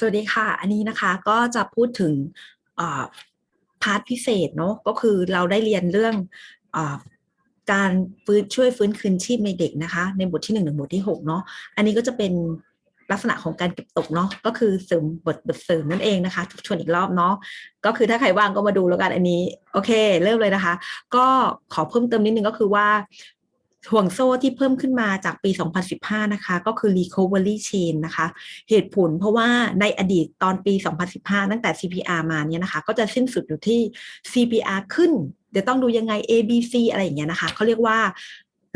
สวัสดีค่ะ อันนี้นะคะก็จะพูดถึงพาร์ทพิเศษเนาะก็คือเราได้เรียนเรื่องอการฟื้นช่วยฟื้นคืนชีพในเด็กนะคะ ในบทที่1นึ่งถึงบทที่6เนาะอันนี้ก็จะเป็นลักษณะของการเก็บตกเนาะก็คือเสริมบทบทเสริมนั่นเองนะคะทวนอีกรอบเนาะก็คือถ้าใครว่างก็มาดูแล้วกันอันนี้ โอเค เริ่มเลยนะคะ ก็ขอเพิ่มเติมนิดนึงก็คือว่า ห่วงโซ่ที่เพิ่มขึ้นมาจากปี 2015 นะคะ ก็คือ recovery chain นะคะ เหตุผลเพราะว่าในอดีตตอนปี 2015 ตั้งแต่ CPR มาเนี่ยนะคะ ก็จะสิ้นสุดอยู่ที่ CPR ขึ้น เดี๋ยวต้องดูยังไง A B C อะไรอย่างเงี้ยนะคะเขาเรียกว่า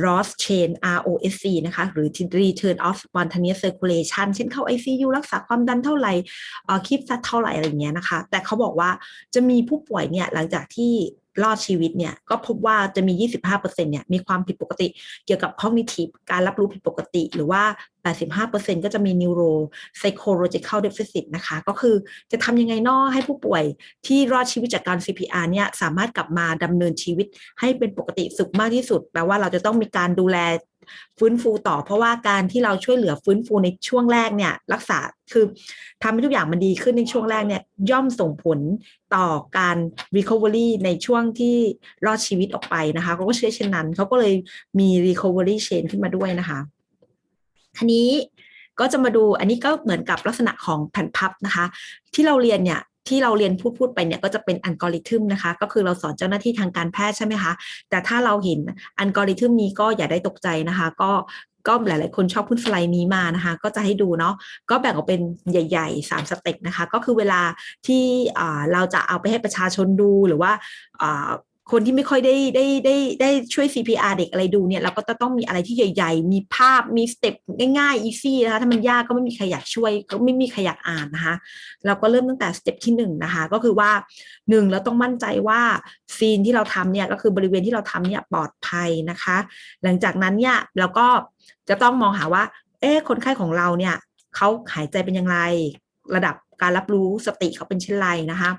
Ross chain ROSC นะคะ หรือ return of spontaneous circulation เช่นเข้า ICU รักษาความดันเท่าไหร่คิดซัดเท่าไหร่อะไรเงี้ยนะคะ แต่เขาบอกว่าจะมีผู้ป่วยเนี่ยหลังจากที่ รอดชีวิตเนี่ยก็พบว่าจะมี 25%เนี่ยมีความผิดปกติเกี่ยวกับ cognitive การรับรู้ผิดปกติหรือว่า 85%ก็จะมี neuro psychological deficit นะคะ ก็คือจะทำยังไงนอให้ผู้ป่วยที่รอดชีวิตจากการ CPR เนี่ยสามารถกลับมาดำเนินชีวิตให้เป็นปกติสุขมากที่สุด แปลว่าเราจะต้องมีการดูแล ฟื้นฟูต่อ เพราะว่าการที่เราช่วยเหลือฟื้นฟูในช่วงแรกเนี่ยรักษาคือทำให้ทุกอย่างมันดีขึ้นในช่วงแรกเนี่ยย่อมส่งผลต่อการ recovery ในช่วงที่รอดชีวิตออกไปนะคะเขาก็เชื่อเช่นนั้นเขาก็เลยมี recovery chain ขึ้นมาด้วยนะคะทีนี้ก็จะมาดูอันนี้ก็เหมือนกับลักษณะของแผ่นพับนะคะ ที่เราเรียนเนี่ย ที่เราเรียนพูดพูดไปเนี่ยก็จะเป็นอัลกอริทึมนะคะ ก็คือเราสอนเจ้าหน้าที่ทางการแพทย์ใช่ไหมคะ แต่ถ้าเราเห็นอัลกอริทึมนี้ก็อย่าได้ตกใจนะคะ ก็ก็หลาย ๆ คนชอบขึ้นสไลด์นี้มานะคะ ก็จะให้ดูเนาะก็แบ่งออกเป็นใหญ่ ๆ 3 สเต็ปนะคะ ก็คือเวลาที่เราจะเอาไปให้ประชาชนดูหรือว่า คนที่ไม่ค่อยได้ได้ได้ได้ช่วย CPR เด็กอะไรดูเนี่ยเราก็จะต้องมีอะไรที่ใหญ่ๆ มีภาพมีสเต็ปง่ายๆ easy นะคะถ้ามันยากก็ไม่มีใครอยากช่วยก็ไม่มีใครอยากอ่านนะคะ เราก็เริ่มตั้งแต่สเต็ปที่1นนะคะก็คือว่า1เราต้องมั่นใจว่าซีนที่เราทำเนี่ยก็คือบริเวณที่เราทำเนี่ยปลอดภัยนะคะ หลังจากนั้นเนี่ยเราก็จะต้องมองหาว่า เอ๊คนไข้ของเราเนี่ยเขาหายใจเป็นอย่างไรระดับ การรับรู้สติเขาเป็นเช่นไรนะคะ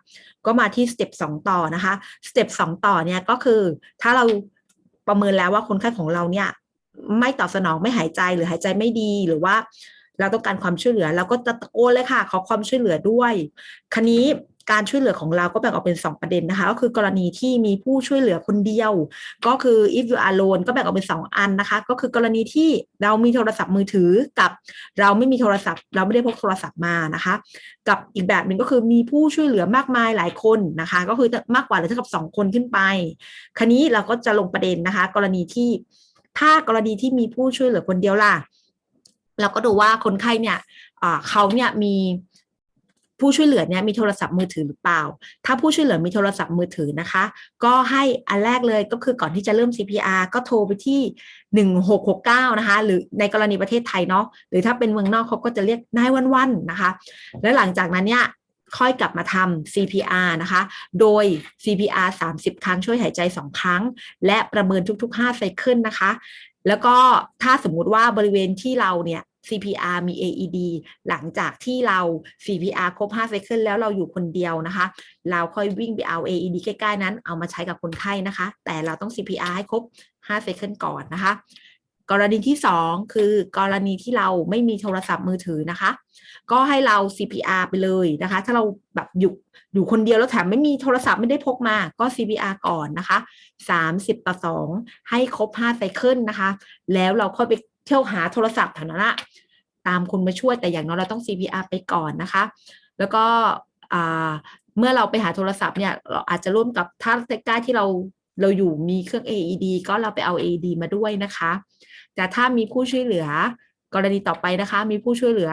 ก็มาที่สเต็ปสองต่อนะคะสเต็ปสองต่อเนี่ยก็คือถ้าเราประเมินแล้วว่าคนไข้ของเราเนี่ยไม่ตอบสนองไม่หายใจหรือหายใจไม่ดีหรือว่าเราต้องการความช่วยเหลือเราก็จะตะโกนเลยค่ะ ขอความช่วยเหลือด้วยคันนี้ การช่วยเหลือของเราก็แบ่งออกเป็น 2 ประเด็นนะคะ ก็คือกรณีที่มีผู้ช่วยเหลือคนเดียว ก็คือ if you are alone ก็แบ่งออกเป็น 2 อันนะคะ ก็คือกรณีที่เรามีโทรศัพท์มือถือกับเราไม่มีโทรศัพท์ เราไม่ได้พกโทรศัพท์มานะคะ กับอีกแบบหนึ่งก็คือมีผู้ช่วยเหลือมากมายหลายคนนะคะ ก็คือมากกว่าหรือเท่ากับ 2 คนขึ้นไปคันนี้เราก็จะลงประเด็นนะคะ กรณีที่ถ้ากรณีที่มีผู้ช่วยเหลือคนเดียวล่ะเราก็ดูว่าคนไข้เนี่ยเขาเนี่ยมี ผู้ช่วยเหลือเนี่ยมีโทรศัพท์มือถือหรือเปล่า ถ้าผู้ช่วยเหลือมีโทรศัพท์มือถือนะคะ ก็ให้อันแรกเลยก็คือก่อนที่จะเริ่ม CPR ก็โทรไปที่ 1669 นะคะ หรือในกรณีประเทศไทยเนาะหรือถ้าเป็นเมืองนอกเขาก็จะเรียกนายวันวันนะคะ แล้วหลังจากนั้นเนี่ยค่อยกลับมาทำ CPR นะคะ โดย CPR 30 ครั้งช่วยหายใจ 2 ครั้ง และประเมินทุก ๆ 5 ไซเคิลนะคะ แล้วก็ถ้าสมมุติว่าบริเวณที่เราเนี่ย CPR มี AED หลังจากที่เรา CPR ครบ5ไซเคิลแล้วเราอยู่คนเดียวนะคะ เราค่อยวิ่งไปเอา AED ใกล้ๆนั้น เอามาใช้กับคนไข้นะคะ แต่เราต้อง CPR ให้ครบ5ไซเคิลก่อนนะคะ กรณีที่ 2 คือกรณีที่เราไม่มีโทรศัพท์มือถือนะคะ ก็ให้เรา CPR ไปเลยนะคะ ถ้าเราแบบอยู่อยู่คนเดียวแล้วแถมไม่มีโทรศัพท์ไม่ได้พกมาก็ CPR ก่อนนะคะ 30 ต่อ 2 ให้ครบ5ไซเคิลนะคะ แล้วเราค่อยไป เที่ยวหาโทรศัพท์ฐานะตามคนมาช่วยแต่อย่างน้อยเราต้อง CPR ไปก่อนนะคะ แล้วก็เมื่อเราไปหาโทรศัพท์เนี่ยเราอาจจะร่วมกับถ้าใกล้ที่เราเราอยู่มีเครื่อง AED ก็เราไปเอา AED มาด้วยนะคะ แต่ถ้ามีผู้ช่วยเหลือกรณีต่อไปนะคะ มีผู้ช่วยเหลือ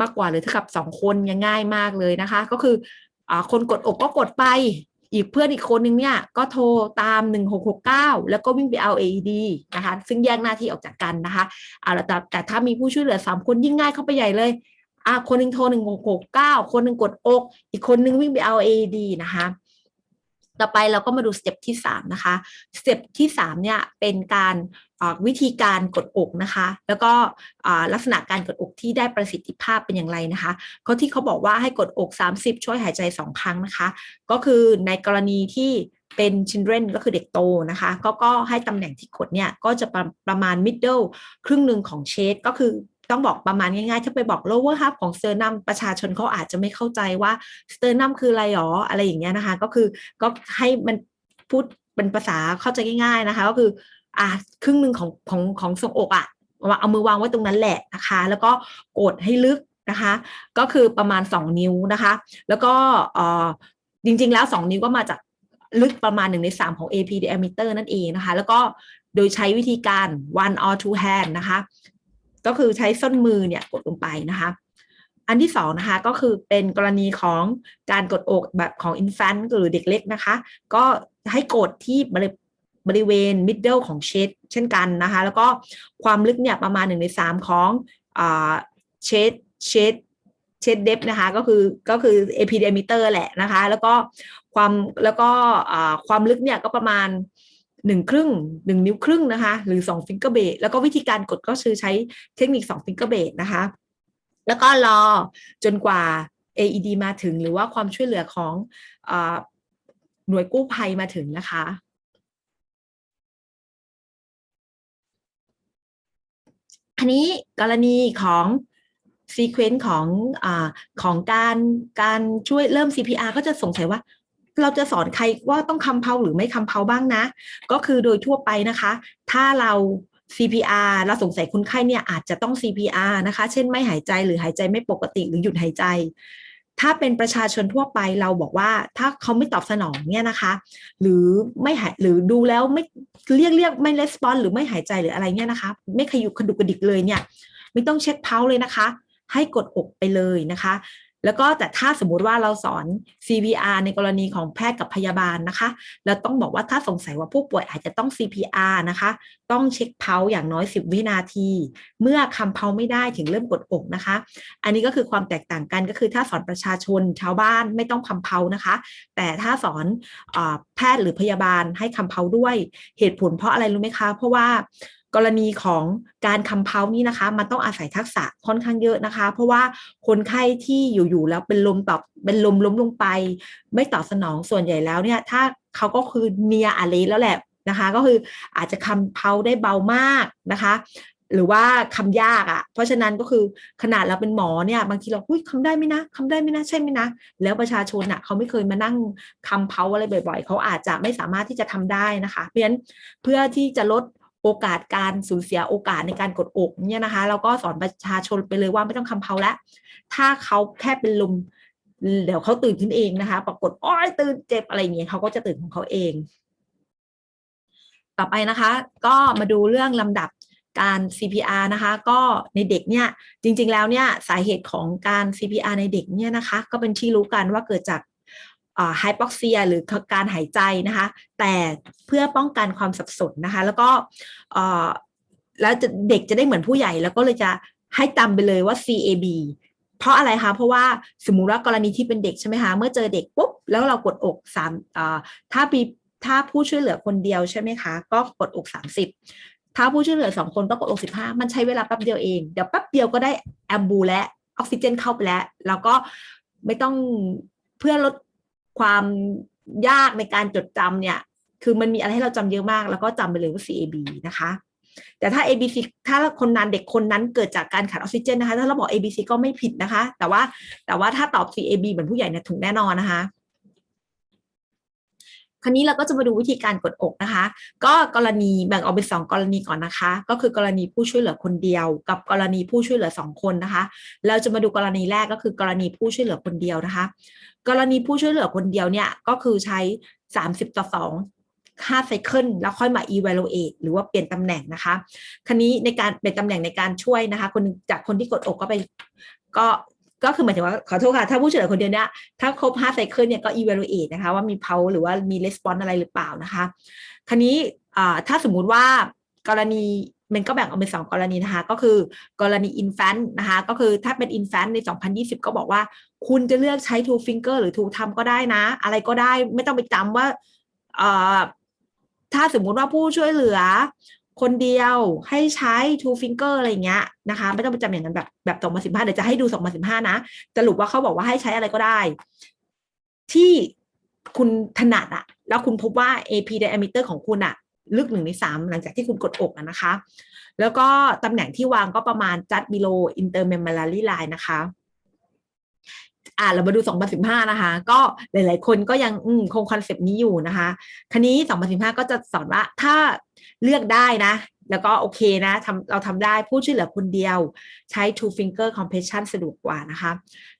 มากกว่าหรือเท่ากับสองคนยังง่ายมากเลยนะคะ ก็คืออคนกดอกก็กดไป อีกเพื่อนอีกคนนึงเนี่ยก็โทรตาม 1669 แล้วก็วิ่งไปเอา AED นะคะซึ่งแยกหน้าที่ออกจากกันนะคะเอาละแต่แต่ถ้ามีผู้ช่วยเหลือ 3 คนยิ่งง่ายเข้าไปใหญ่เลยอะคนนึงโทร 1669 คนนึงกดอก อีกคนนึงวิ่งไปเอา AED นะคะ ต่อไปเราก็มาดูสเต็ปที่3นะคะสเต็ปที่3เนี่ยเป็นการวิธีการกดอกนะคะ แล้วก็ลักษณะการกดอกที่ได้ประสิทธิภาพเป็นอย่างไรนะคะเขาที่เขาบอกว่าให้กดอก 30 ช่วยหายใจ 2 ครั้งนะคะ ก็คือในกรณีที่เป็น children ก็คือเด็กโตนะคะก็ก็ให้ตำแหน่งที่กดเนี่ยก็จะประประมาณ middle ครึ่งหนึ่งของเชสก็คือ ต้องบอกประมาณง่ายๆ ถ้าไปบอก lower half ของ sternum ประชาชนเขาอาจจะไม่เข้าใจว่า sternum คืออะไรหรออะไรอย่างเงี้ยนะคะ ก็คือก็ให้มันพูดเป็นภาษาเข้าใจง่าย ๆนะคะ ก็คืออ่าครึ่งหนึ่งของของของทรงอกอะว่าเอามือวางไว้ตรงนั้นแหละนะคะ แล้วก็กดให้ลึกนะคะ ก็คือประมาณ 2 นิ้วนะคะ แล้วก็เอ่อจริงๆแล้ว 2 นิ้วก็มาจากลึกประมาณหนึ่งในสามของ AP diameter นั่นเองนะคะ แล้วก็โดยใช้วิธีการ one or two hand นะคะ ก็คือใช้ส้นมือเนี่ยกดลงไปนะคะ อันที่สองนะคะก็คือเป็นกรณีของการกดอกแบบของ infant หรือเด็กเล็กนะคะ ก็ให้กดที่บริบริเวณ middle ของเชดเช่นกันนะคะ แล้วก็ความลึกเนี่ยประมาณหนึ่งในสามของเชดเชดเชดเดฟนะคะก็คือก็คือ AP diameter แหละนะคะ แล้วก็ความแล้วก็ความลึกเนี่ยก็ประมาณ หนึ่งครึ่งหนึ่งนิ้วครึ่งนะคะ หรือสองฟิงเกอร์เบแล้วก็วิธีการกดก็คือใช้เทคนิคสองฟิงเกอร์เบนะคะ แล้วก็รอจนกว่า AED มาถึงหรือว่าความช่วยเหลือของอหน่วยกู้ภัยมาถึงนะคะ อันนี้กรณีของซีเควนต์ของอของการการช่วยเริ่ม CPR ก็จะสงสัยว่า เราจะสอนใครว่าต้องคำเพาหรือไม่คำเพาบ้างนะ ก็คือโดยทั่วไปนะคะ ถ้าเรา CPR เราสงสัยคนไข้เนี่ยอาจจะต้อง CPR นะคะ เช่นไม่หายใจหรือหายใจไม่ปกติหรือหยุดหายใจ ถ้าเป็นประชาชนทั่วไปเราบอกว่าถ้าเขาไม่ตอบสนองเนี่ยนะคะ หรือไม่หายหรือดูแล้วไม่เรียกเรียกไม่レスปอนหรือไม่หายใจหรืออะไรเนี่ยนะคะ ไม่ขยุกขดุกกระดิกเลยเนี่ย ไม่ต้องเช็คเพาเลยนะคะ ให้กดอกไปเลยนะคะ แล้วก็แต่ถ้าสมมุติว่าเราสอน CPR ในกรณีของแพทย์กับพยาบาลนะคะเราต้องบอกว่าถ้าสงสัยว่าผู้ป่วยอาจจะต้อง CPR นะคะ ต้องเช็คเพาอย่างน้อย 10 วินาที เมื่อคำเพาไม่ได้ถึงเริ่มกดอกนะคะ อันนี้ก็คือความแตกต่างกันก็คือถ้าสอนประชาชนชาวบ้านไม่ต้องคำเพานะคะ แต่ถ้าสอนอแพทย์หรือพยาบาลให้คำเพาด้วยเหตุผลเพราะอะไรรู้ไหมคะ เพราะว่า กรณีของการคำเพานี่นะคะ มันต้องอาศัยทักษะค่อนข้างเยอะนะคะ เพราะว่าคนไข้ที่อยู่ๆแล้วเป็นลมตอบเป็นลมล้มลงไป ไม่ตอบสนองส่วนใหญ่แล้วเนี่ย ถ้าเขาก็คือเนียอาเลแล้วแหละนะคะ ก็คืออาจจะคำเพาได้เบามากนะคะหรือว่าคำยากอะ่ะ เพราะฉะนั้นก็คือขนาดเราเป็นหมอเนี่ย บางทีเราอุ้ยคำได้ไหมนะคำได้ไหมนะใช่ไหมนะ แล้วประชาชนอะ่ะเขาไม่เคยมานั่งคำเพาอะไรบ่อย ๆ เขาอาจจะไม่สามารถที่จะทำได้นะคะ เพราะฉะนั้นเพื่อที่จะลด โอกาสการสูญเสียโอกาสในการกดอกเนี่ยนะคะเราก็สอนประชาชนไปเลยว่าไม่ต้องคำเพาแล้วถ้าเขาแค่เป็นลมเดี๋ยวเขาตื่นขึ้นเองนะคะ ปรากฏอ้อยตื่นเจ็บอะไรอย่างเงี้ยเขาก็จะตื่นของเขาเอง ต่อไปนะคะ ก็มาดูเรื่องลำดับการ CPR นะคะก็ในเด็กเนี่ยจริงๆแล้วเนี่ยสาเหตุของการ CPR ในเด็กเนี่ยนะคะ ก็เป็นที่รู้กันว่าเกิดจาก ไฮปอกเซียหรือการหายใจนะคะ แต่เพื่อป้องกันความสับสนนะคะ แล้วก็แล้วเด็กจะได้เหมือนผู้ใหญ่ แล้วก็เลยจะให้จำไปเลยว่า CAB เพราะอะไรคะ เพราะว่าสมมุติว่ากรณีที่เป็นเด็กใช่ไหมคะ เมื่อเจอเด็กปุ๊บ แล้วเรากดอกสามถ้าปีถ้าผู้ช่วยเหลือคนเดียวใช่ไหมคะ ก็กดอกสามสิบถ้าผู้ช่วยเหลือสองคนก็กดอกสิบห้ามันใช้เวลาแป๊บเดียวเอง เดี๋ยวแป๊บเดียวก็ได้แอมบูและออกซิเจนเข้าไปแล้ว แล้วก็ไม่ต้องเพื่อลด ความยากในการจดจำเนี่ย คือมันมีอะไรให้เราจำเยอะมาก แล้วก็จำไปเลยว่า CAB นะคะ แต่ถ้า ABC ถ้าคนนั้นเด็กคนนั้นเกิดจากการขาดออกซิเจนนะคะ ถ้าเราบอก ABC ก็ไม่ผิดนะคะ แต่ว่าแต่ว่าถ้าตอบ CAB เหมือนผู้ใหญ่เนี่ยถูกแน่นอนนะคะ คราวนี้เราก็จะมาดูวิธีการกดอกนะคะ ก็กรณีแบ่งออกเป็นสองกรณีก่อนนะคะ ก็คือกรณีผู้ช่วยเหลือคนเดียว กับกรณีผู้ช่วยเหลือสองคนนะคะ เราจะมาดูกรณีแรกก็คือกรณีผู้ช่วยเหลือคนเดียวนะคะ กรณีผู้ช่วยเหลือคนเดียวเนี่ยก็คือใช้ 30 ต่อ2 5ไซเคิลแล้วค่อยมา evaluate หรือว่าเปลี่ยนตำแหน่งนะคะ คราวนี้ในการเปลี่ยนตำแหน่งในการช่วยนะคะ คนจากคนที่กดอกก็ไปก็ ก็คือหมายถึงว่าขอโทษค่ะ ถ้าผู้ช่วยเหลือคนเดียวเนี่ยถ้าครบ5ไซเคิลเนี่ยก็ evaluate นะคะ ว่ามี pulse หรือว่ามี response อะไรหรือเปล่านะคะ คราวนี้ถ้าสมมุติว่ากรณีมันก็แบ่งออกเป็นสองกรณีนะคะ ก็คือกรณีอินแฟนนะคะ ก็คือถ้าเป็นอินแฟนใน 2020 ก็บอกว่า คุณจะเลือกใช้ two finger หรือ two thumb ก็ได้นะ อะไรก็ได้ไม่ต้องไปจำว่าถ้าสมมุติว่าผู้ช่วยเหลือ คนเดียวให้ใช้ two finger อะไรเงี้ยนะคะ ไม่ต้องไปจำอย่างนั้นแบบแบบ2015 เดี๋ยวจะให้ดู 2015 นะสรุปว่าเขาบอกว่าให้ใช้อะไรก็ได้ ที่คุณถนัดอะแล้วคุณพบว่า AP diameter ของคุณอะลึกหนึ่งในสามหลังจากที่คุณกดอกนะคะ แล้วก็ตำแหน่งที่วางก็ประมาณ just below intermammary line นะคะ อ่าเรามาดู 2015 นะคะ ก็หลาย ๆ คนก็ยังคงคอนเซปต์นี้อยู่นะคะคันนี้ 2015 ก็จะสอนว่าถ้าเลือกได้นะ แล้วก็โอเคนะทำเราทำได้ผู้ช่วยเหลือคนเดียวใช้ two finger compression สะดวกกว่านะคะ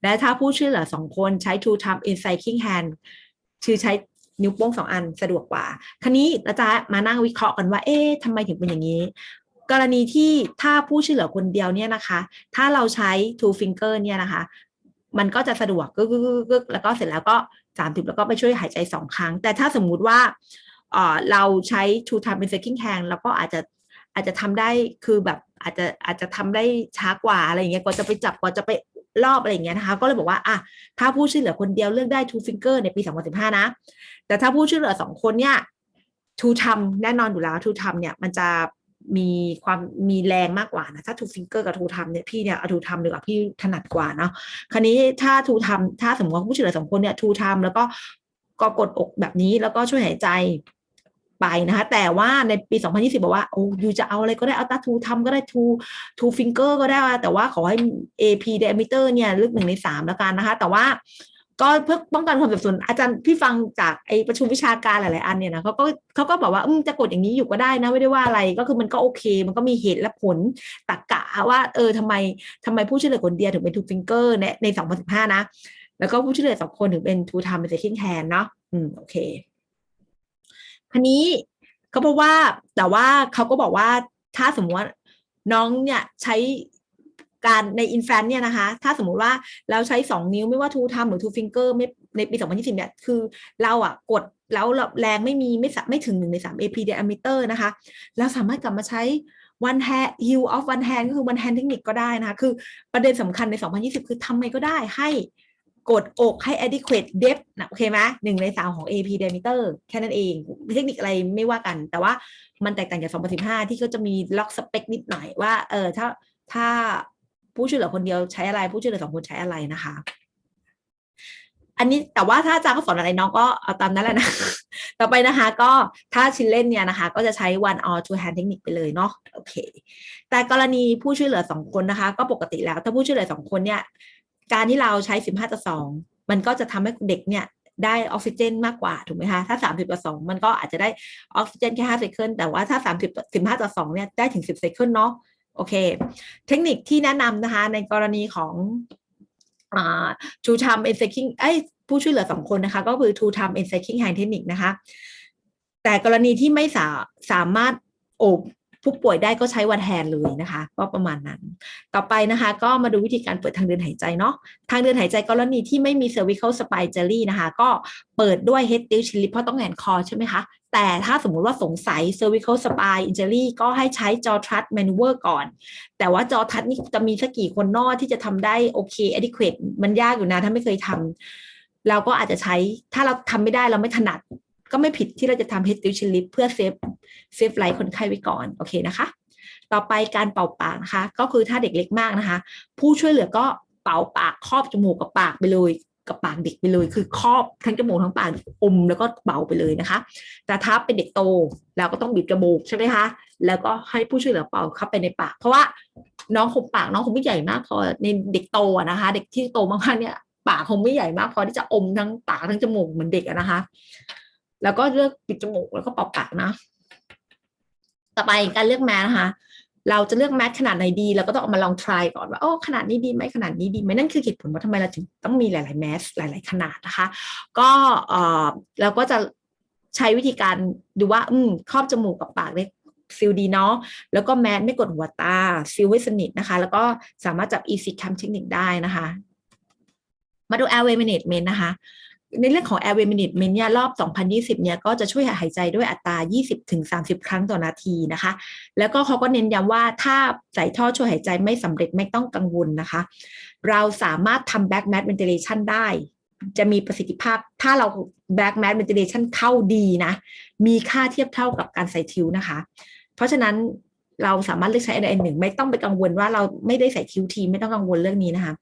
และถ้าผู้ช่วยเหลือสองคนใช้ two thumb encircling hand คือใช้นิ้วโป้งสองอันสะดวกกว่าคันนี้เราจะมานั่งวิเคราะห์กันว่า เอ๊ะทำไมถึงเป็นอย่างนี้ กรณีที่ถ้าผู้ช่วยเหลือคนเดียวเนี่ยนะคะ ถ้าเราใช้ two finger เนี่ยนะคะ มันก็จะสะดวกกึกกึกกึกแล้วก็เสร็จแล้วก็สามสิบแล้วก็ไปช่วยหายใจสองครั้ง แต่ถ้าสมมุติว่าเราใช้ two time encircling hand แล้วก็อาจจะอาจจะทำได้คือแบบอาจจะอาจจะทำได้ช้ากว่าอะไรอย่างเงี้ยกว่าจะไปจับกว่าจะไปรอบอะไรอย่างเงี้ยนะคะ ก็เลยบอกว่าอะถ้าผู้ช่วยเหลือคนเดียวเลือกได้ two finger ในปี 2015 นะ แต่ถ้าผู้ช่วยเหลือสองคนเนี่ยทูทำแน่นอนอยู่แล้วทูทำเนี่ยมันจะ มีความมีแรงมากกว่านะถ้าทูฟิงเกอร์กับทูทำเนี่ยพี่เนี่ยอาทูทำดีกว่าพี่ถนัดกว่าเนาะคราวนี้ถ้าทูทำถ้าสมมติว่าผู้ช่วยเหลือสองคนเนี่ยทูทำแล้วก็ก็กดอกแบบนี้แล้วก็ช่วยหายใจไปนะคะแต่ว่าในปี 2020 บอกว่าโอ้ยูจะเอาอะไรก็ได้เอาตาทูทำก็ได้ทูทูฟิงเกอร์ก็ได้ แต่ว่าขอให้ AP diameter เนี่ยลึกหนึ่งในสามแล้วกันนะคะ แต่ว่า ก็เพื่อป้องกันความสับสนอาจารย์พี่ฟังจากไอประชุมวิชาการหลาย ๆ อันเนี่ยนะเขาก็เขาก็บอกว่าอืมจะกดอย่างนี้อยู่ก็ได้นะไม่ได้ว่าอะไรก็คือมันก็โอเค มันก็มีเหตุและผลตรกกะว่าเออทำไมทำไมผู้ช่วยเหลือคนเดียวถึงเป็นทูฟิงเกอร์ในใน2015นสิบห้านะ แล้วก็ผู้ช่วยเหลือสองคนถึงเป็นทูทามเป็นเซคิงแฮนเนาะอืมโอเคคันนี้เขาบอกว่าแต่ว่าเขาก็บอกว่าถ้าสมมติว่าน้องเนี่ยใช้ การในอินแฟนเนี่ยนะคะ ถ้าสมมุติว่าเราใช้ 2 นิ้วไม่ว่าทูทำหรือทูฟิงเกอร์ไม่ในปี 2020 เนี่ย คือเราอะกดแล้วแรงไม่มีไม่ไม่ถึง1ใน3 AP diameter นะคะ เราสามารถกลับมาใช้ one hand heal of one hand ก็คือ one hand เทคนิคก็ได้นะคะ คือประเด็นสำคัญใน 2020 คือทำไงก็ได้ให้กดอกให้ adequate depth นะโอเคไหมหนึ่งในสามของ AP diameter แค่นั้นเอง เทคนิคอะไรไม่ว่ากัน แต่ว่ามันแตกต่างจาก 2015 ที่เขาจะมีล็อกสเปคนิดหน่อยว่า เออถ้าถ้า ผู้ช่วยเหลือคนเดียวใช้อะไร ผู้ช่วยเหลือสองคนใช้อะไรนะคะ อันนี้แต่ว่าถ้าอาจารย์เขาสอนอะไรน้องก็เอาตามนั้นแหละนะ ต่อไปนะคะ ก็ถ้าชินเล่นเนี่ยนะคะ ก็จะใช้ one or two hand เทคนิคไปเลยเนาะโอเค แต่กรณีผู้ช่วยเหลือสองคนนะคะ ก็ปกติแล้วถ้าผู้ช่วยเหลือสองคนเนี่ยการที่เราใช้สิบห้าต่อสองมันก็จะทำให้เด็กเนี่ยได้ออกซิเจนมากกว่าถูกไหมคะถ้าสามสิบต่อสองมันก็อาจจะได้ออกซิเจนแค่ห้าไซเคิลแต่ว่าถ้าสามสิบสิบห้าต่อสองเนี่ยได้ถึงสิบไซเคิลเนาะ โอเค เทคนิคที่แนะนำนะคะ ในกรณีของทูทำเอ็นไซคิงไอ้ผู้ช่วยเหลือสองคนนะคะ ก็คือทูทำเอ็นไซคิงไฮเทคนิคนะคะ แต่กรณีที่ไม่สาสามารถโอบ ผู้ป่วยได้ก็ใช้วันแฮนเลยนะคะก็ประมาณนั้น ต่อไปนะคะ ก็มาดูวิธีการเปิดทางเดินหายใจเนาะทางเดินหายใจกรณีที่ไม่มี cervical spine jelly นะคะ ก็เปิดด้วย head tilt chin lift เพราะต้องแหนคอใช่ไหมคะแต่ถ้าสมมุติว่าสงสัย cervical spine injury ก็ให้ใช้ jaw thrust maneuver ก่อน แต่ว่า jaw thrust นี่จะมีสักกี่คนนอกที่จะทำได้โอเค adequate มันยากอยู่นะ ถ้าไม่เคยทำเราก็อาจจะใช้ถ้าเราทำไม่ได้เราไม่ถนัด ก็ไม่ผิดที่เราจะทำ head tilt chin lift เพื่อเซฟเซฟไลฟ์คนไข้ไว้ก่อนโอเคนะคะ ต่อไปการเป่าปากนะคะ ก็คือถ้าเด็กเล็กมากนะคะ ผู้ช่วยเหลือก็เป่าปากครอบจมูกกับปากไปเลยกับปากเด็กไปเลย คือครอบทั้งจมูกทั้งปากอมแล้วก็เป่าไปเลยนะคะ แต่ถ้าเป็นเด็กโตเราก็ต้องบีบจมูกใช่ไหมคะแล้วก็ให้ผู้ช่วยเหลือเป่าเข้าไปในปาก เพราะว่าน้องคงปากน้องคงไม่ใหญ่มากพอในเด็กโตนะคะ เด็กที่โตมากๆเนี่ยปากคงไม่ใหญ่มากพอที่จะอมทั้งปากทั้งจมูกเหมือนเด็กนะคะ แล้วก็เลือกปิดจมูกแล้วก็เป่าปากนะ ต่อไปการเลือกแมสนะคะ เราจะเลือกแมสขนาดไหนดีเราก็ต้องเอามาลอง try ก่อนว่าโอ้ขนาดนี้ดีไหมขนาดนี้ดีไหมนั่นคือเหตุผลว่าทำไมเราถึงต้องมีหลาย ๆ แมสหลาย ๆ ขนาดนะคะ ก็เออเราก็จะใช้วิธีการดูว่า อืมครอบจมูกกับปากเล็กซิลดีเนาะ แล้วก็แมสไม่กดหัวตาซิลไว้สนิทนะคะ แล้วก็สามารถจับ easy cam เทคนิคได้นะคะ มาดู airway management นะคะ ในเรื่องของ airway management เนี่ยรอบ 2020 เนี่ยก็จะช่วยหายใจด้วยอัตรา 20-30 ครั้งต่อนาทีนะคะ แล้วก็เขาก็เน้นย้ำว่าถ้าใส่ท่อช่วยหายใจไม่สำเร็จไม่ต้องกังวลนะคะ เราสามารถทำ back mat ventilation ได้ จะมีประสิทธิภาพ ถ้าเรา back mat ventilation เข้าดีนะ มีค่าเทียบเท่ากับการใส่ทิวนะคะ เพราะฉะนั้นเราสามารถเลือกใช้อันใดอันหนึ่งไม่ต้องไปกังวลว่าเราไม่ได้ใส่ทิวทีไม่ต้องกังวลเรื่องนี้นะคะ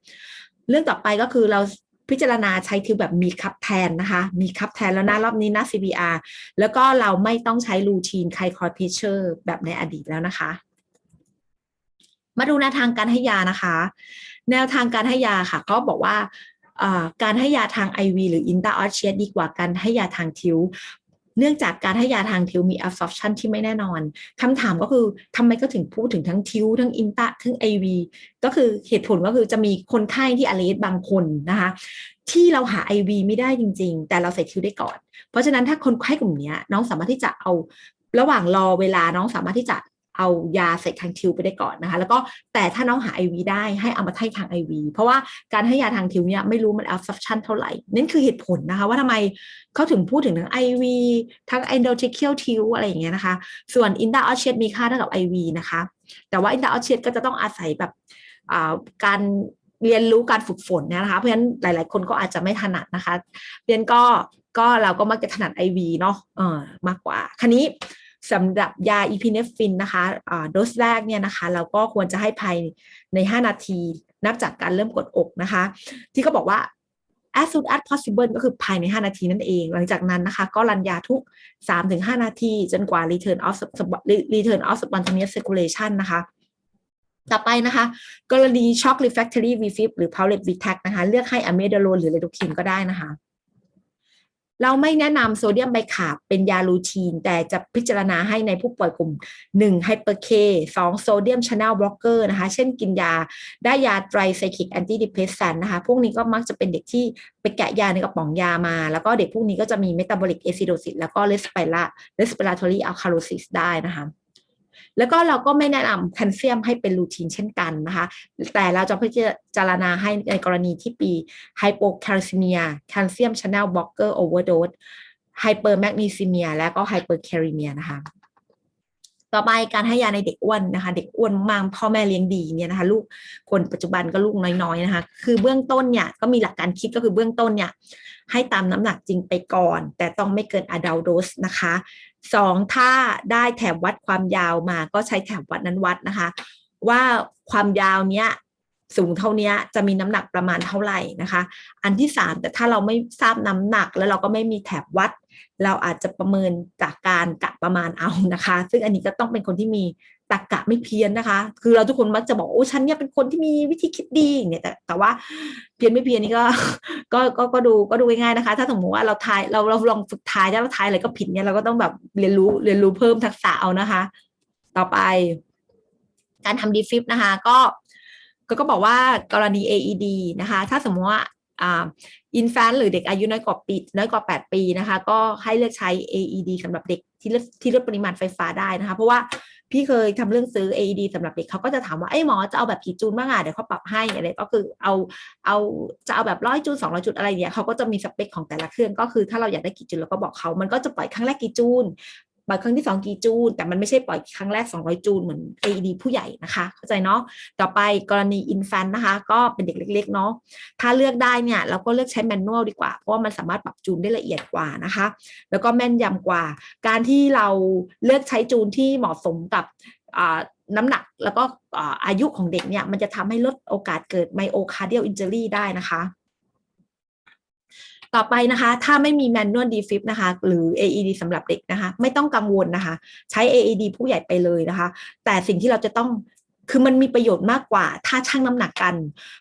เรื่องต่อไปก็คือเรา พิจารณาใช้ทิวแบบมีคับแทนนะคะ มีคับแทนแล้วนะรอบนี้นะ CBR แล้วก็เราไม่ต้องใช้รูทีนไคคอร์เพเชอร์แบบในอดีตแล้วนะคะ มาดูแนวทางการให้ยานะคะ แนวทางการให้ยาค่ะเขาบอกว่าอ่าการให้ยาทาง IV หรือ intra o s s e o u s ดีกว่าการให้ยาทางทิว เนื่องจากการให้ยาทางทิวมี absorption ที่ไม่แน่นอนคำถามก็คือทำไมก็ถึงพูดถึงทั้งทิวทั้งอินตะทั้ง IV ก็คือเหตุผลก็คือจะมีคนไข้ที่อเลสบางคนนะคะที่เราหา IV ไม่ได้จริง ๆ แต่เราใส่ทิวได้ก่อน เพราะฉะนั้นถ้าคนไข้กลุ่มนี้น้องสามารถที่จะเอาระหว่างรอเวลาน้องสามารถที่จะ เอายาใส่ทางทิวไปได้ก่อนนะคะ แล้วก็แต่ถ้าน้องหา IV ได้ให้เอามาให้ทาง IV เพราะว่าการให้ยาทางทิวเนี่ยไม่รู้มัน absorption เท่าไหร่นั่นคือเหตุผลนะคะ ว่าทำไมเขาถึงพูดถึงทั้ง IV ทั้ง endotracheal ทิวอะไรอย่างเงี้ยนะคะ ส่วน intra o s s e o u s มีค่าเท่ากับ IV นะคะ แต่ว่า intra o s s e o u s ก็จะต้องอาศัยแบบการเรียนรู้การฝึกฝนนะคะ เพราะฉะนั้นหลาย ๆ คนก็อาจจะไม่ถนัดนะคะเรียนก็ก็เราก็มักจะถนัด IV เนาะเออมากกว่าคันนี้ สำหรับยาอีพิเนฟินนะคะโดสแรกเนี่ยนะคะ เราก็ควรจะให้ภายใน 5 นาทีนับจากการเริ่มกดอกนะคะ ที่เขาบอกว่า as soon as possible ก็คือภายใน 5 นาทีนั่นเอง หลังจากนั้นนะคะ ก็รันยาทุก 3-5 นาที จนกว่า return of return of spontaneous circulation นะคะต่อไปนะคะ กรณี shock refractory refib หรือ Paulet VTAC นะคะ เลือกให้อะเมดโลนหรือเลโดคินก็ได้นะคะ เราไม่แนะนำโซเดียมไบคาร์บเป็นยาลูทีน แต่จะพิจารณาให้ในผู้ป่วยกลุ่ม 1 ไฮเปอร์เค2โซเดียมชแนลบล็อกเกอร์นะคะ เช่นกินยาได้ยาไตรไซคลิกแอนตี้ดิเพรสแซนนะคะ พวกนี้ก็มักจะเป็นเด็กที่ไปแกะยาในกระป๋องยามา แล้วก็เด็กพวกนี้ก็จะมีเมตาบอลิกเอซิโดซิสแล้วก็เลสไปลาเลสเปลาทอรีอัลคาโลซิสได้นะคะ แล้วก็เราก็ไม่แนะนำแคลเซียมให้เป็นรูทีนเช่นกันนะคะ แต่เราจะพิจารณาให้ในกรณีที่ปีไฮโปแคลซิเมียแคลเซียมช n น e l บล็อกเกอร์โอเวอร์โดสไฮเปอร์แมกนีซีเมียและก็ไฮเปอร์แคริเมียนะคะต่อไปการให้ยาในเด็กอ้วนนะคะ เด็กอ้วนมากพ่อแม่เลี้ยงดีเนี่ยนะคะ ลูกคนปัจจุบันก็ลูกน้อยๆนะคะ คือเบื้องต้นเนี่ยก็มีหลักการคิดก็คือเบื้องต้นเนี่ยให้ตามน้ำหนักจริงไปก่อน แต่ต้องไม่เกิน adult dose นะคะ สองถ้าได้แถบวัดความยาวมา ก็ใช้แถบวัดนั้นวัดนะคะ ว่าความยาวเนี้ยสูงเท่านี้จะมีน้ำหนักประมาณเท่าไหร่นะคะ อันที่สามแต่ถ้าเราไม่ทราบน้ำหนักแล้วเราก็ไม่มีแถบวัด เราอาจจะประเมินจากการกะประมาณเอานะคะ ซึ่งอันนี้ก็ต้องเป็นคนที่มี ตรกกะไม่เพี้ยนนะคะ คือเราทุกคนมักจะบอกโอ้ฉันเนี่ยเป็นคนที่มีวิธีคิดดีเนี่ยแต่แต่ว่าเพี้ยนไม่เพี้ยนนี่ก็ก็ก็ก็ดูก็ดูง่ายๆนะคะ ถ้าสมมติว่าเราทายเราเราลองฝึกทายถ้าเราทายอะไรก็ผิดเนี่ยเราก็ต้องแบบเรียนรู้เรียนรู้เพิ่มทักษะเอานะคะ ต่อไป การทำดีฟิปนะคะ ก็ก็ก็บอกว่ากรณี AED นะคะ ถ้าสมมติว่าอ่าอินฟานหรือเด็กอายุน้อยกว่าปีน้อยกว่า 8 ปีนะคะ ก็ให้เลือกใช้ AED สำหรับเด็กที่ลดที่ลดปริมาณไฟฟ้าได้นะคะ เพราะว่า พี่เคยทำเรื่องซื้อ AED สำหรับเด็กเขาก็จะถามว่าไอ้หมอจะเอาแบบกี่จูนบ้างอะเดี๋ยวเขาปรับให้อะไรก็คือเอาเอาจะเอาแบบร้อยจูนสองร้อยจุดอะไรเนี่ยเขาก็จะมีสเปคของแต่ละเครื่องก็คือถ้าเราอยากได้กี่จูนเราก็บอกเขามันก็จะปล่อยครั้งแรกกี่จูน ปล่อยครั้งที่ 2 กี่จูนแต่มันไม่ใช่ปล่อยครั้งแรก 200 จูนเหมือน AED ผู้ใหญ่นะคะ เข้าใจเนาะ ต่อไปกรณีอินฟันนะคะ ก็เป็นเด็กเล็ก ๆ เนาะ ถ้าเลือกได้เนี่ย เราก็เลือกใช้แมนนวลดีกว่า เพราะว่ามันสามารถปรับจูนได้ละเอียดกว่านะคะ แล้วก็แม่นยำกว่า การที่เราเลือกใช้จูนที่เหมาะสมกับน้ำหนักแล้วก็อายุของเด็กเนี่ย มันจะทำให้ลดโอกาสเกิดไมโอคาร์เดียลอินเจอรี่ได้นะคะ ต่อไปนะคะ ถ้าไม่มี manual defib นะคะ หรือ AED สำหรับเด็กนะคะ ไม่ต้องกังวลนะคะ ใช้ AED ผู้ใหญ่ไปเลยนะคะ แต่สิ่งที่เราจะต้องคือมันมีประโยชน์มากกว่า ถ้าชั่งน้ำหนักกัน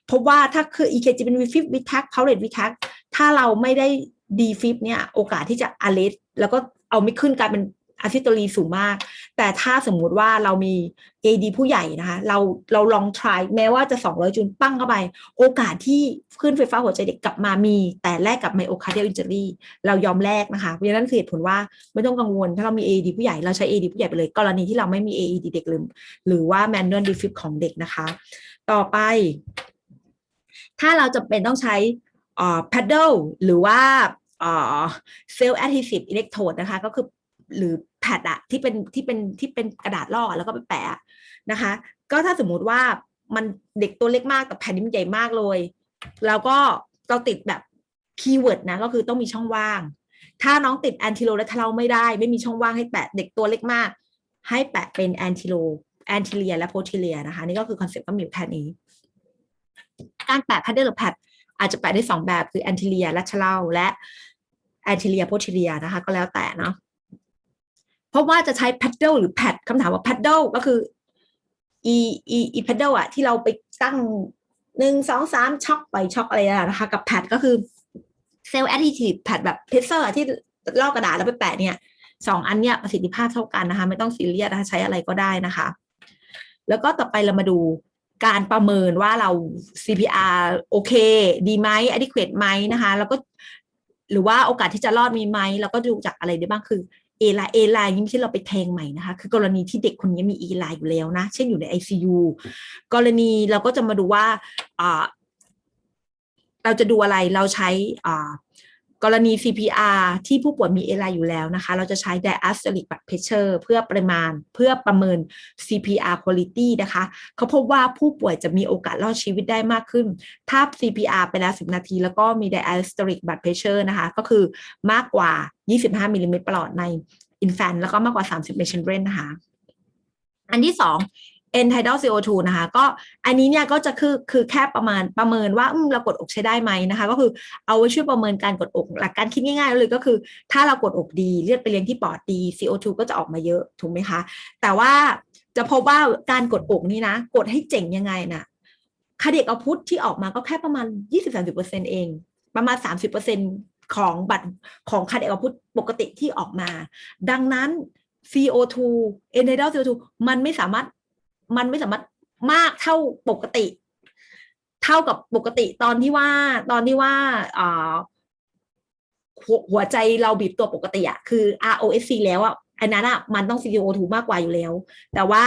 เพราะว่าถ้าคือ EKG เป็น VFib VTAC Powered VTAC ถ้าเราไม่ได้ defib เนี่ย โอกาสที่จะ alert แล้วก็เอาไม่ขึ้นกลายเป็น อะซิโตลีสูงมาก แต่ถ้าสมมุติว่าเรามี AD ผู้ใหญ่นะคะ เราเราลอง try แม้ว่าจะ 200จูนปั้งเข้าไป โอกาสที่ขึ้นไฟฟ้าหัวใจเด็กกลับมามี แต่แลกกับไมโอคาร์เดียลอินเจอรี่เรายอมแลกนะคะเพราะฉะนั้นคือเหตุผลว่าไม่ต้องกังวล ถ้าเรามี AD ผู้ใหญ่เราใช้ AD ผู้ใหญ่ไปเลย กรณีที่เราไม่มี AED เด็กหรือหรือว่า manual defib ของเด็กนะคะ ต่อไป ถ้าเราจะเป็นต้องใช้อ่า paddle หรือว่าอ่า self adhesive electrode นะคะ ก็คือหรือ แพดอะที่เป็นที่เป็นที่เป็นกระดาษลอกแล้วก็ไปแปะนะคะ ก็ถ้าสมมุติว่ามันเด็กตัวเล็กมากแต่แผ่นนี้มันใหญ่มากเลยแล้วก็เราติดแบบคีย์เวิร์ดนะก็คือต้องมีช่องว่าง ถ้าน้องติดแอนติโลและทะเลาไม่ได้ ไม่มีช่องว่างให้แปะเด็กตัวเล็กมาก ให้แปะเป็นแอนติโลแอนติเลียและโพทิเลียนะคะ นี่ก็คือคอนเซ็ปต์ก็มีอยู่แค่นี้ การแปะแพดเดิลหรือแพดอาจจะแปะได้สองแบบคือแอนติเลียและชะเลาและแอนติเลียโพทิเลียนะคะ ก็แล้วแต่เนาะ เพราะว่าจะใช้ paddle หรือ pad คำถามว่า paddle ก็คืออีอีอีเพดลอะที่เราไปตั้งหนึ่งสองสามช็อกไปช็อกอะไรนะคะ กับแพดก็คือเซลล์แอดดิทีฟแพดแบบเพเซอร์ที่ลอกกระดาษแล้วไปแปะเนี่ยสองอันเนี้ยประสิทธิภาพเท่ากันนะคะ ไม่ต้องซีเรียสนะคะใช้อะไรก็ได้นะคะ แล้วก็ต่อไปเรามาดูการประเมินว่าเรา CPR โอเค ดีไหม adequate ไหมนะคะ แล้วก็หรือว่าโอกาสที่จะรอดมีไหมเราก็ดูจากอะไรได้บ้างคือ เอไลเอไลนี่ไม่ใช่เราไปแทงใหม่นะคะ คือกรณีที่เด็กคนนี้มีเอไลอยู่แล้วนะ เช่นอยู่ใน ICU กรณีเราก็จะมาดูว่าเราจะดูอะไรเราใช้อ่า กรณี CPR ที่ผู้ป่วยมีเอไลอยู่แล้วนะคะ เราจะใช้ diastolic blood pressure เพื่อปริมาณเพื่อประเมิน CPR quality นะคะ เขาพบว่าผู้ป่วยจะมีโอกาสรอดชีวิตได้มากขึ้น ถ้า CPR ไปแล้ว 10 นาที แล้วก็มี diastolic blood pressure นะคะ ก็คือมากกว่า 25 มิลลิเมตรประหลอดใน infant แล้วก็มากกว่า 30 ใน children นะคะ อันที่สอง n t i d a l CO2 นะคะ ก็อันนี้เนี่ยก็จะคือคือแค่ประมาณประเมินว่าเรากดอกใช้ได้ไหมนะคะ ก็คือเอาไว้ช่วยประเมินการกดอกหลักการคิดง่ายๆเลยก็คือ ถ้าเรากดอกดีเลือดไปเลี้ยงที่ปอดดี CO2 ก็จะออกมาเยอะถูกไหมคะ แต่ว่าจะพบว่าการกดอกนี่นะ กดให้เจ๋งยังไงนะ่ะคาเดกเอาพุทที่ออกมาก็แค่ประมาณ 20-30%เอง ประมาณ 30%ของบัตรของคาเดกเอาพุทปกติที่ออกมา ดังนั้น CO2 n t i d a l CO2 มันไม่สามารถ มันไม่สามารถมากเท่าปกติ เท่ากับปกติตอนที่ว่าตอนที่ว่าหัวใจเราบีบตัวปกติอะคือ ROSC แล้วอะอันนั้นอะมันต้อง CO2 มากกว่าอยู่แล้ว แต่ว่า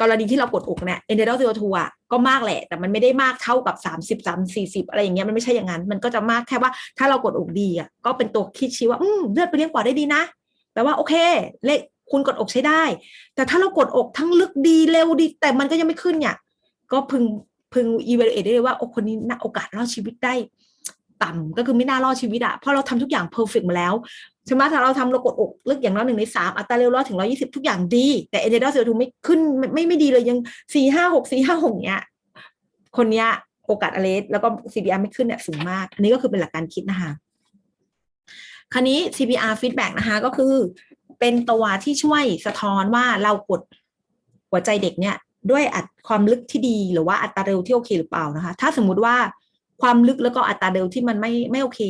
กรณีที่เรากดอกเนี่ย e n d o CO2 อะก็มากแหละ แต่มันไม่ได้มากเท่ากับ 30 3 40 อะไรอย่างเงี้ยมันไม่ใช่อย่างนั้น มันก็จะมากแค่ว่าถ้าเรากดอกดีอะก็เป็นตัวคิดชี้ว่า อืมเลือดไปเลี้ยงปอดได้ดีนะแปลว่าโอเค เลข คุณกดอกใช้ได้ แต่ถ้าเรากดอกทั้งลึกดีเร็วดี แต่มันก็ยังไม่ขึ้นเนี่ย ก็พึงพึง evaluate ได้เลยว่าโอ้คนนี้น่าโอกาสรอดชีวิตได้ ต่ำก็คือไม่น่ารอดชีวิตอะเพราะเราทำทุกอย่างเพอร์เฟกมาแล้วใช่ไหมถ้าเราทำเรากดอกลึกอย่างน้อยหนึ่งในสามอัตราเร็วรอดถึงร้อยี่สิบทุกอย่างดี แต่เอเดอร์เซลทูไม่ขึ้นไม่ไม่ดีเลยยังสี่ห้าหกสี่ห้าหกเนี้ยคนเนี้ยโอกาสอเลสแล้วก็ CPR ไม่ขึ้นเนี่ยสูงมาก อันนี้ก็คือเป็นหลักการคิดนะคะคราวนี้ CPR feedback นะคะ ก็คือ เป็นตัวที่ช่วยสะท้อนว่าเรากดหัวใจเด็กเนี่ย ด้วยอัดความลึกที่ดีหรือว่าอัตราเร็วที่โอเคหรือเปล่านะคะ ถ้าสมมุติว่าความลึกแล้วก็อัตราเร็วที่มันไม่ไม่โอเค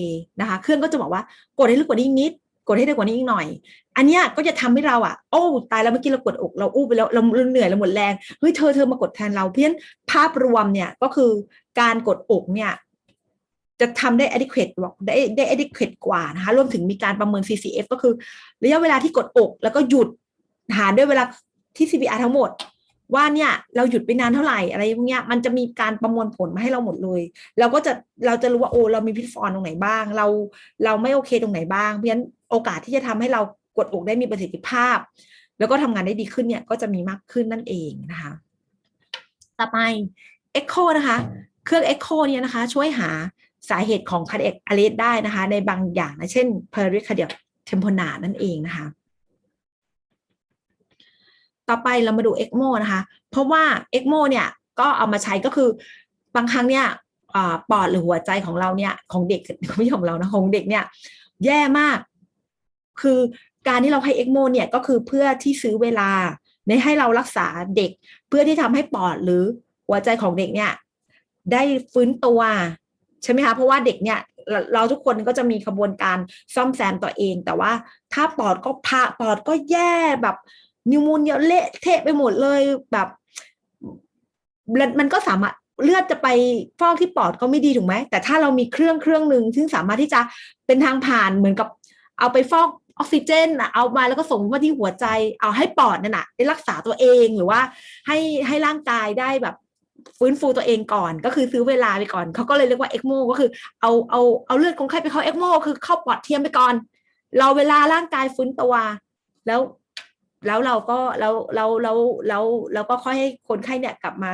นะคะ เครื่องก็จะบอกว่ากดให้ลึกกว่านี้นิดกดให้เร็วกว่านี้อีกหน่อย อันนี้ก็จะทำให้เราอะ โอ้ ตายแล้วเมื่อกี้เรากดอก เราอู้ไปแล้ว เราเหนื่อยเราหมดแรง เฮ้ย เธอเธอมากดแทนเรา เพี้ยนภาพรวมเนี่ยก็คือการกดอกเนี่ย จะทำได้ adequate ได้ได้ adequate กว่านะคะรวมถึงมีการประเมิน CCF ก็คือ ระยะเวลาที่กดอก แล้วก็หยุดหารด้วยเวลาที่ CPR ทั้งหมด ว่าเนี่ยเราหยุดไปนานเท่าไหร่อะไรพวกเนี้ยมันจะมีการประมวลผลมาให้เราหมดเลยเราก็จะเราจะรู้ว่าโอ้เรามีพิษฟอนตรงไหนบ้าง เราเราไม่โอเคตรงไหนบ้าง เพราะฉะนั้นโอกาสที่จะทำให้เรากดอกได้มีประสิทธิภาพ แล้วก็ทำงานได้ดีขึ้นเนี่ยก็จะมีมากขึ้นนั่นเองนะคะต่อไป Echo นะคะ เครื่อง Echo เนี่ยนะคะ ช่วยหา สาเหตุของ cardiac arrest ได้นะคะ ในบางอย่างนะ เช่น pericardial tamponade นั่นเองนะคะ ต่อไปเรามาดู ECMO นะคะ เพราะว่า ECMO เนี่ยก็เอามาใช้ก็คือบางครั้งเนี่ยปอดหรือหัวใจของเราเนี่ยของเด็กไม่ใช่ของเรานะของเด็กเนี่ยแย่มาก คือการที่เราให้ ECMO เนี่ยก็คือเพื่อที่ซื้อเวลาในให้เรารักษาเด็ก เพื่อที่ทำให้ปอดหรือหัวใจของเด็กเนี่ยได้ฟื้นตัว ใช่ไหมคะเพราะว่าเด็กเนี่ยเราทุกคนก็จะมีขบวนการซ่อมแซมตัวเอง แต่ว่าถ้าปอดก็พาปอดก็แย่แบบนิวมูนเยอะเละเทะไปหมดเลยแบบมันก็สามารถเลือดจะไปฟอกที่ปอดก็ไม่ดีถูกไหมแต่ถ้าเรามีเครื่องเครื่องหนึ่งซึ่งสามารถที่จะเป็นทางผ่านเหมือนกับเอาไปฟอกออกซิเจนเอามาแล้วก็ส่งมาที่หัวใจเอาให้ปอดนั่นแหะได้รักษาตัวเองหรือว่าให้ให้ร่างกายได้แบบ ฟื้นฟูตัวเองก่อน ก็คือซื้อเวลาไปก่อน เขาก็เลยเรียกว่าเอ็กโมก็คือเอาเอาเอาเลือดคนไข้ไปเข้าเอ็กโมคือเข้าปอดเทียมไปก่อนเราเวลาร่างกายฟื้นตัว แล้วแล้วเราก็แล้วแล้วแล้วแล้วเราก็ค่อยให้คนไข้เนี่ยกลับมา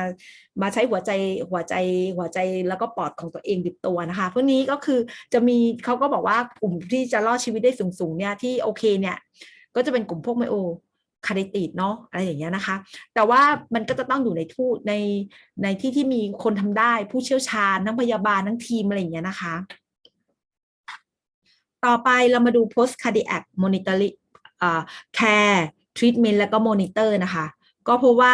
มาใช้หัวใจหัวใจหัวใจแล้วก็ปอดของตัวเองดิบตัวนะคะพวกนี้ก็คือจะมีเขาก็บอกว่ากลุ่มที่จะรอดชีวิตได้สูงๆเนี่ยที่โอเคเนี่ย ก็จะเป็นกลุ่มพวกไมโอ คาริติดเนาะอะไรอย่างเงี้ยนะคะ แต่ว่ามันก็จะต้องอยู่ในทูตในในที่ที่มีคนทำได้ผู้เชี่ยวชาญทั้งพยาบาลทั้งทีมอะไรอย่างเงี้ยนะคะ ต่อไปเรามาดู post cardiac monitoring care treatment แล้วก็ monitor นะคะ ก็เพราะว่า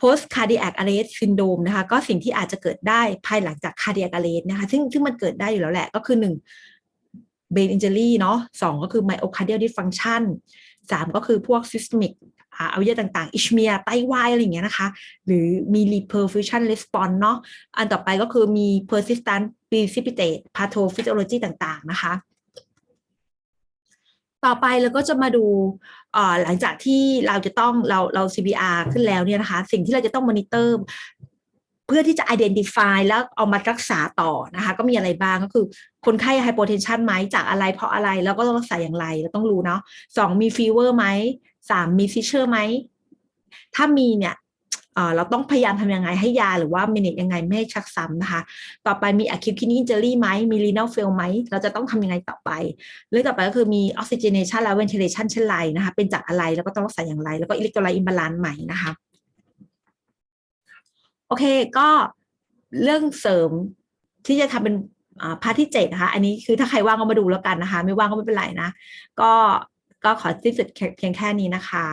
post cardiac arrest syndrome นะคะ ก็สิ่งที่อาจจะเกิดได้ภายหลังจาก cardiac arrest นะคะ ซึ่งซึ่งมันเกิดได้อยู่แล้วแหละก็คือหนึ่ง brain injury เนาะสองก็คือ myocardial dysfunction สามก็คือพวก systemic อ่าอวัยวะต่างๆ อิชเมียไตวายอะไรอย่างเงี้ยนะคะ หรือมี reperfusion response เนาะอันต่อไปก็คือมี persistent precipitate pathophysiology ต่างๆนะคะ ต่อไปเราก็จะมาดูหลังจากที่เราจะต้องเราเรา CPR ขึ้นแล้วเนี่ยนะคะ สิ่งที่เราจะต้องมอนิเตอร์ เพื่อที่จะ identify แล้วเอามารักษาต่อนะคะ ก็มีอะไรบ้างก็คือ คนไข้ hypotension ไหมจากอะไรเพราะอะไรแล้วก็ต้องรักษาอย่างไรเราต้องรู้เนาะสองมี fever ไหมสามมี seizure ไหม ถ้ามีเนี่ยเราต้องพยายามทำยังไงให้ยาหรือว่า manage ยังไงไม่ให้ชักซ้ำนะคะ ต่อไปมี acute kidney injury ไหมมี renal fail ไหม เราจะต้องทำยังไงต่อไป เรื่องต่อไปก็คือมี oxygenation และ ventilation เช่นไรนะคะ เป็นจากอะไรแล้วก็ต้องรักษาอย่างไร แล้วก็ electrolyte imbalance ไหม่นะคะ โอเค ก็เรื่องเสริมที่จะทำเป็นพาร์ทที่เจ็ดนะคะ อันนี้คือถ้าใครว่างก็มาดูแล้วกันนะคะ ไม่ว่างก็ไม่เป็นไรนะ ก็ก็ขอสิ้นสุดเพียงแค่นี้นะคะ